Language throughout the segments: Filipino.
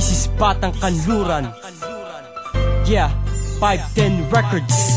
This is Batang Kanluran. Yeah, 510 Records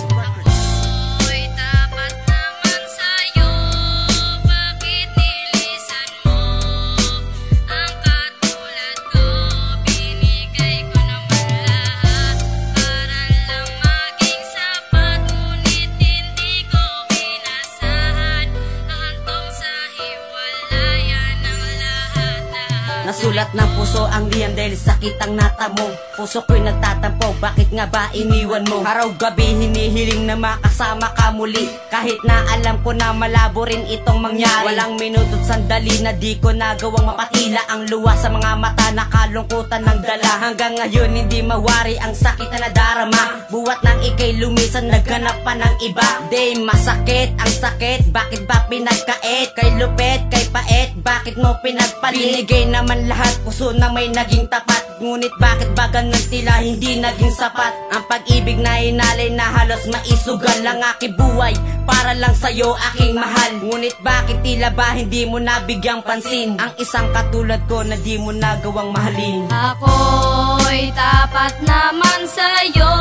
Nasulat ng puso ang liyam dahil sakit ang natamo Puso ko'y nagtatampo, bakit nga ba iniwan mo? Araw-gabi hinihiling na makasama ka muli. Kahit na alam ko na malabo rin itong mangyari. Walang minuto't sandali na di ko nagawang mapatila. Ang luwa sa mga mata na kalungkutan ng dala. Hanggang ngayon hindi mawari ang sakit na nadarama. Buwat ng ikay lumisan, naghanap pa ng iba. Day masakit, ang sakit, bakit ba pinagkait? Kay lupet, kay pait, bakit mo pinagpalit? Binigay naman lahat, puso na may naging tapat. Ngunit bakit ba ganun tila hindi naging sapat? Ang pag-ibig na inalay na halos maisugal Ang aking buhay para lang sa'yo aking mahal. Ngunit bakit tila ba hindi mo nabigyang pansin? Ang isang katulad ko na di mo nagawang mahalin. Ako'y tapat naman sa'yo.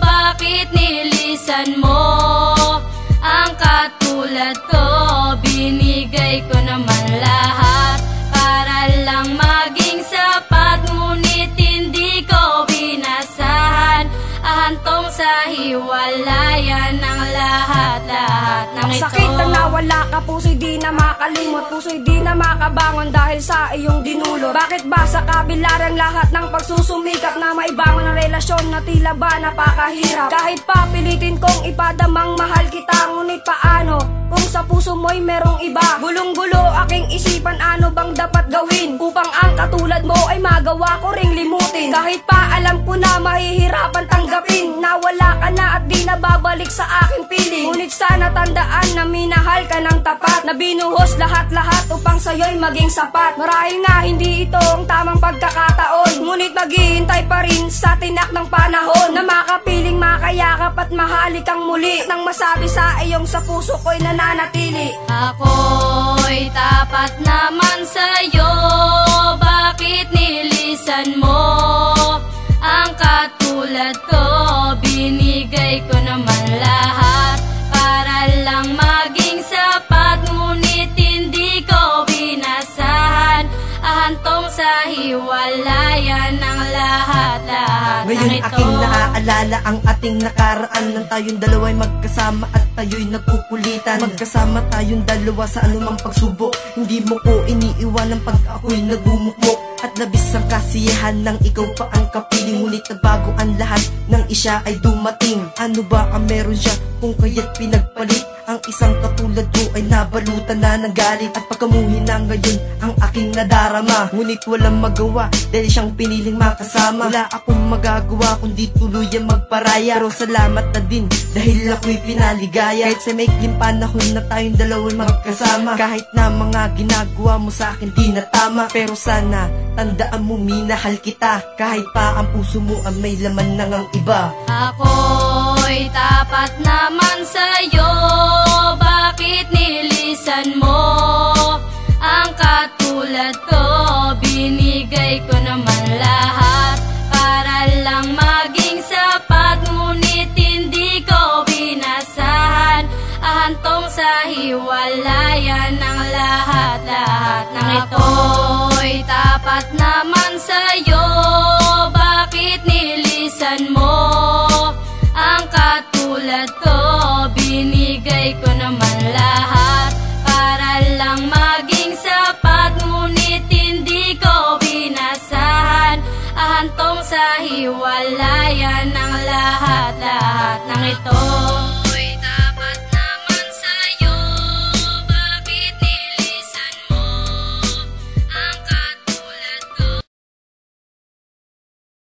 Bakit nilisan mo hiwalayan ng lahat-lahat ng ito. sakit na nawala ka, puso'y di na makalimot. Puso'y di na makabangon dahil sa iyong dinulot Bakit ba sa kabilarang lahat ng pagsusumikap Na maibangon ang relasyon na tila ba napakahirap? Kahit pa pilitin kong ipadamang mahal kita Ngunit paano kung sa puso mo'y merong iba? Gulong-gulo aking isipan ano bang dapat gawin Upang ang katulad mo ay magawa ko ring limutin? Kahit pa alam ko na mahihirapan tanggapin Na wala na at di na babalik sa aking piling. Ngunit sana tandaan na minahal ka ng tapat Na binuhos lahat-lahat upang sa'yo'y maging sapat. Marahil nga hindi ito ang tamang pagkakataon. Ngunit maghihintay pa rin sa tinak ng panahon Na makapiling makayakap at mahalik kang muli. Nang masabi sa iyong sa puso ko'y nananatili. Ako'y tapat naman sa'yo. Bakit nilisan mo Ang katulad ko lahat-lahat ng Ngayon ito aking naaalala ang ating nakaraan Nang tayong dalawa'y magkasama at tayo'y nagkukulitan. Magkasama tayong dalawa sa anumang pagsubok Hindi mo ko iniiwanan pag ako'y nagmumukmok At labis ang kasiyahan ng ikaw pa ang kapiling Ngunit nagbago ang lahat ng isya ay dumating. Ano ba ang meron siya kung kaya't pinagpalit Ang isang katulad ko ay nabalutan na ng galit At pagkamuhin na ngayon ang aking nadarama. Ngunit walang magawa dahil siyang piniling makasama. Wala akong magagawa kundi tuluyan magparaya. Pero salamat na din dahil ako'y pinaligaya. Kahit sa maikling panahon na tayong dalawa'y magkasama. Kahit na mga ginagawa mo sa akin di na tama Pero sana tandaan mo minahal kita. Kahit pa ang puso mo ang may laman ng ang iba Ako'y tapat naman sa'yo. Bakit nilisan mo Ang katulad ko? Binigay ko naman lahat Para lang maging sapat Ngunit hindi ko binasahan. Ahantong sa hiwalayan ng lahat-lahat ng ito Binigay ko naman lahat Para lang maging sapat Ngunit hindi ko binasahan. Ahantong sa hiwalayan ng lahat-lahat ng ito